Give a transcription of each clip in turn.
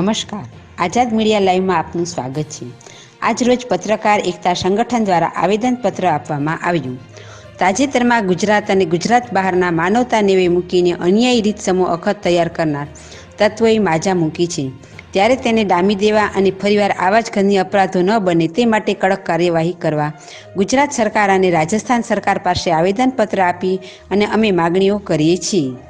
નમસ્કાર. આઝાદ મીડિયા લાઈવમાં આપનું સ્વાગત છે. આજરોજ પત્રકાર એકતા સંગઠન દ્વારા આવેદનપત્ર આપવામાં આવ્યું. તાજેતરમાં ગુજરાત અને ગુજરાત બહારના માનવતા નેવે મૂકીને અન્યાયી રીત સમૂહ અખત તૈયાર કરનાર તત્વોએ માજા મૂકી છે. ત્યારે તેને ડામી દેવા અને ફરીવાર આવા જ ઘરની અપરાધો ન બને તે માટે કડક કાર્યવાહી કરવા ગુજરાત સરકાર અને રાજસ્થાન સરકાર પાસે આવેદનપત્ર આપી અને અમે માગણીઓ કરીએ છીએ.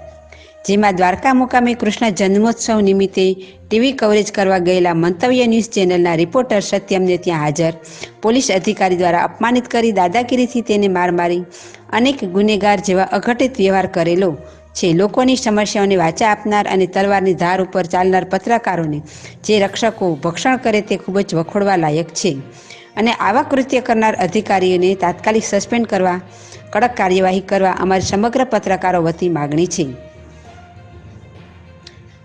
જેમાં દ્વારકા મુકામે કૃષ્ણ જન્મોત્સવ નિમિત્તે ટીવી કવરેજ કરવા ગયેલા મંતવ્ય ન્યૂઝ ચેનલના રિપોર્ટર સત્યમને ત્યાં હાજર. પોલીસ અધિકારી દ્વારા અપમાનિત કરી દાદાગીરીથી તેને માર મારી. અનેક ગુનેગાર જેવા અઘટિત વ્યવહાર કરેલો છે. લોકોની સમસ્યાઓને વાચા આપનાર અને તલવારની ધાર ઉપર ચાલનાર પત્રકારોને જે રક્ષકો ભક્ષણ કરે તે ખૂબ જ વખોડવા લાયક છે. અને આવા કૃત્ય કરનાર અધિકારીઓને તાત્કાલિક સસ્પેન્ડ કરવા, કડક કાર્યવાહી કરવા અમારી સમગ્ર પત્રકારો વતી માગણી છે.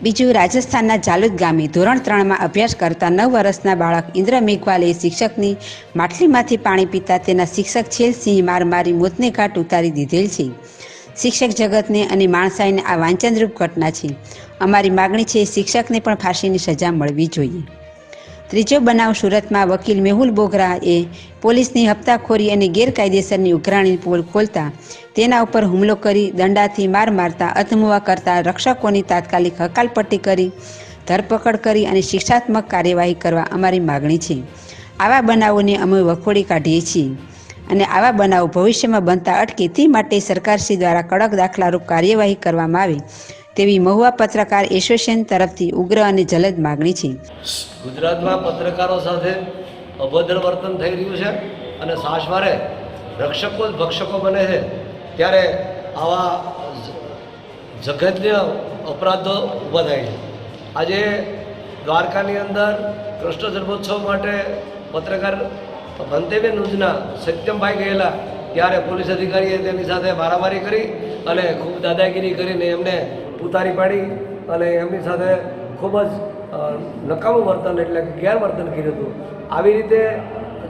બીજું રાજસ્થાનના જાલુદ ગામે ધોરણ ત્રણમાં અભ્યાસ કરતા નવ વર્ષના બાળક ઇન્દ્ર મેઘવાલે શિક્ષકની માટલીમાંથી પાણી પીતા તેના શિક્ષક છેલસિંહ માર મારી મોતને ઘાટ ઉતારી દીધેલ છે. શિક્ષક જગતને અને માણસાઈને આ વાંચનરૂપ ઘટના છે. અમારી માગણી છે શિક્ષકને પણ ફાંસીની સજા મળવી જોઈએ. ત્રીજો બનાવ સુરતમાં વકીલ મેહુલ બોગરાએ પોલીસની હપ્તાખોરી અને ગેરકાયદેસરની ઉઘરાણી પોલ ખોલતા તેના ઉપર હુમલો કરી દંડાથી માર મારતા, અથમુવા કરતા રક્ષકોની તાત્કાલિક હકાલપટ્ટી કરી, ધરપકડ કરી અને શિક્ષાત્મક કાર્યવાહી કરવા અમારી માગણી છે. આવા બનાવોને અમે વખોડી કાઢીએ છીએ અને આવા બનાવો ભવિષ્યમાં બનતા અટકે તે માટે સરકારશ્રી દ્વારા કડક દાખલારૂપ કાર્યવાહી કરવામાં આવે તેવી મહુવા પત્રકાર એસોસિએશન તરફથી ઉગ્ર અને જલદ માગણી છે. ગુજરાતમાં પત્રકારો સાથે અભદ્ર વર્તન થઈ રહ્યું છે અને સાસવારે રક્ષકો ભક્ષકો બને છે ત્યારે આવા જ- જઘન્ય અપરાધો ઊભા થાય છે. આજે દ્વારકાની અંદર કૃષ્ણ જન્મોત્સવ માટે પત્રકાર ભંતેબેન ઉજના સત્યમભાઈ ગયેલા ત્યારે પોલીસ અધિકારીએ તેની સાથે મારામારી કરી અને ખૂબ દાદાગીરી કરીને એમને ઉતારી પાડી અને એમની સાથે ખૂબ જ નકામું વર્તન એટલે કે ગેરવર્તન કર્યું હતું. આવી રીતે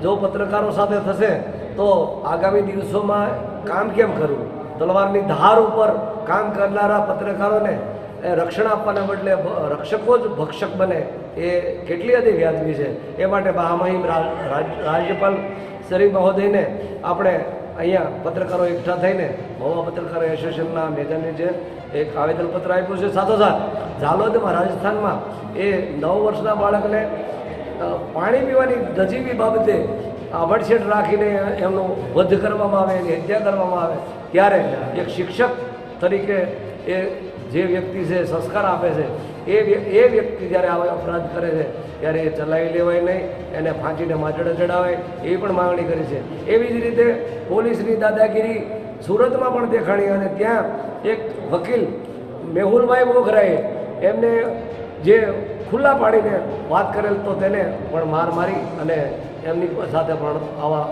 જો પત્રકારો સાથે થશે તો આગામી દિવસોમાં કામ કેમ કરવું? તલવારની ધાર ઉપર કામ કરનારા પત્રકારોને એ રક્ષણ આપવાના બદલે રક્ષકો જ ભક્ષક બને એ કેટલી હદે વ્યાજબી છે. એ માટે મહામહિમ રાજ્યપાલ શ્રી મહોદયને આપણે અહીંયા પત્રકારો એકઠા થઈને મહુવા પત્રકારો એસોસિએશનના મેજરની જે એક આવેદનપત્ર આપ્યું છે. સાથોસાથ ઝાલોદમાં રાજસ્થાનમાં એ નવ વર્ષના બાળકને પાણી પીવાની નજીવી બાબતે આભડછેટ રાખીને એમનો વધ કરવામાં આવે, એની હત્યા કરવામાં આવે, ત્યારે એક શિક્ષક તરીકે એ જે વ્યક્તિ છે, સંસ્કાર આપે છે એ એ વ્યક્તિ જ્યારે આવા અપરાધ કરે છે, ત્યારે એ ચલાવી લેવાય નહીં, એને ફાંચીને માજડે ચડાવાય, એવી પણ માંગણી કરી છે. એવી જ રીતે પોલીસની દાદાગીરી સુરતમાં પણ દેખાણી અને ત્યાં એક વકીલ મેહુલભાઈ બોઘરાએ એમને જે ખુલ્લા પાડીને વાત કરેલ તો તેને પણ માર મારી અને એમની સાથે પણ આવા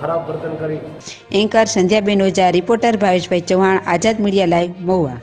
ખરાબ વર્તન કરી. Anchor Sandhyaben Ojha, reporter Bhaveshbhai Chauhan, Azad media live Mahuva.